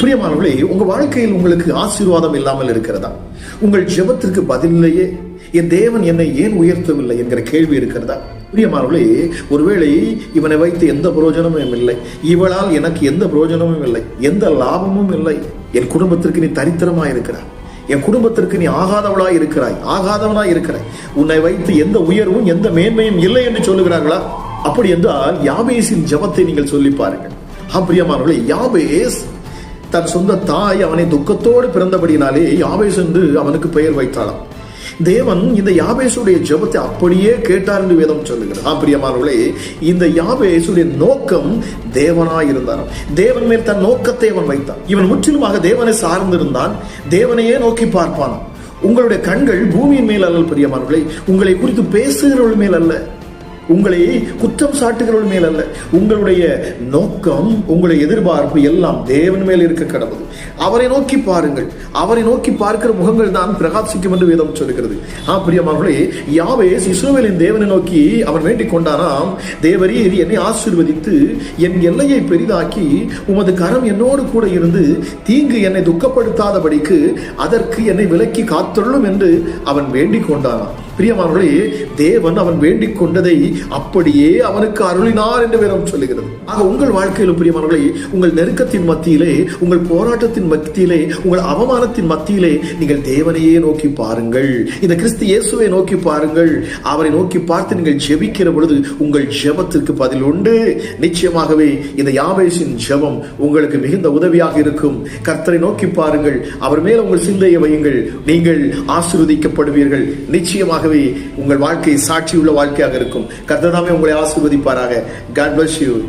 பிரியமானவர்களே உங்க வாழ்க்கையில் உங்களுக்கு ஆசீர்வாதம் இல்லாமல் இருக்கிறதா? உங்கள் ஜெபத்திற்கு பதிலையே என் தேவன் என்னை ஏன் உயர்த்தவில்லை என்கிற கேள்வி இருக்கிறதா? பிரியமானவர்களே ஒருவேளை இவனை வைத்து எந்த பிரயோஜனமும் இல்லை. இவளால் எனக்கு எந்த பிரயோஜனமும் இல்லை. எந்த லாபமும் இல்லை. என் குடும்பத்திற்கு நீ தரித்திரமாக இருக்கிறாய். என் குடும்பத்திற்கு நீ ஆகாதவளாய் இருக்கிறாய். ஆகாதவனாய் இருக்கிறாய். உன்னை வைத்து எந்த உயர்வும் எந்த மேன்மையும் இல்லை என்று சொல்லுகிறார்களா? அப்படி என்றால் யாபேஸின் ஜெபத்தை நீங்கள் சொல்லி பாருங்கள். ஆம் பிரியமானவர்களே யாபேஸ் தன் சொந்த தாய் அவனை துக்கத்தோடு பிறந்தபடினாலே யாபேஸ் என்று அவனுக்கு பெயர் வைத்தாளாம். தேவன் இந்த யாபேசுடைய ஜெபத்தை அப்படியே கேட்டார் என்று வேதம் சொல்லுகிறார் பிரியமானவர்களே இந்த யாபேசுடைய நோக்கம் தேவனாய் இருந்தாராம் தேவன் மேல் தன் நோக்கத்தை அவன் வைத்தான். இவன் முற்றிலுமாக தேவனை சார்ந்திருந்தான். தேவனையே நோக்கி பார்ப்பானாம். உங்களுடைய கண்கள் பூமியின் மேல் அல்ல பிரியமானவர்களே. உங்களை குறித்து பேசுகிறவள் மேல் அல்ல. உங்களை குற்றம் சாட்டுகிறவள் மேல் அல்ல. உங்களுடைய நோக்கம் உங்களுடைய எதிர்பார்ப்பு எல்லாம் தேவன் மேல் இருக்க கடவுள். அவரை நோக்கி பாருங்கள். அவரை நோக்கி பார்க்கிற முகங்கள் தான் பிரகாசிக்கும் என்று வேதம் சொல்லுகிறது. ஆ பிரியமார்களே யாவே இஸ்ரோவேலின் தேவனை நோக்கி அவன் வேண்டிக் கொண்டானாம். தேவரீர் என்னை ஆசீர்வதித்து என் எல்லையை பெரிதாக்கி உமது கரம் என்னோடு கூட இருந்து தீங்கு என்னை துக்கப்படுத்தாதபடிக்கு அதற்கு என்னை விலக்கி காத்துள்ளும் என்று அவன் வேண்டிக் கொண்டானான் பிரியமானவர்களே தேவன் அவன் வேண்டிக் கொண்டதை அப்படியே அவனுக்கு அருளினார் என்று வேதம் சொல்லுகிறது. ஆக உங்கள் வாழ்க்கையிலும் பிரியமானவர்களே உங்கள் நெருக்கத்தின் மத்தியிலே உங்கள் போராட்டத்தின் மத்தியிலே உங்கள் அவமானத்தின் மத்தியிலே நீங்கள் தேவனையே நோக்கி பாருங்கள். இந்த கிறிஸ்து இயேசுவை நோக்கி பாருங்கள். அவரை நோக்கி பார்த்து நீங்கள் ஜெபிக்கிற பொழுது உங்கள் ஜெபத்திற்கு பதில் உண்டு. நிச்சயமாகவே இந்த யாபேசின் ஜெபம் உங்களுக்கு மிகுந்த உதவியாக இருக்கும். கர்த்தரை நோக்கி பாருங்கள். அவர் மேல் உங்கள் சிந்தையை வையுங்கள். நீங்கள் நிச்சயமாக ஆகவே உங்கள் வாழ்க்கை சாட்சியுள்ள வாழ்க்கையாக இருக்கும். கர்த்தர் தாமே உங்களை ஆசீர்வதிப்பாராக. God bless you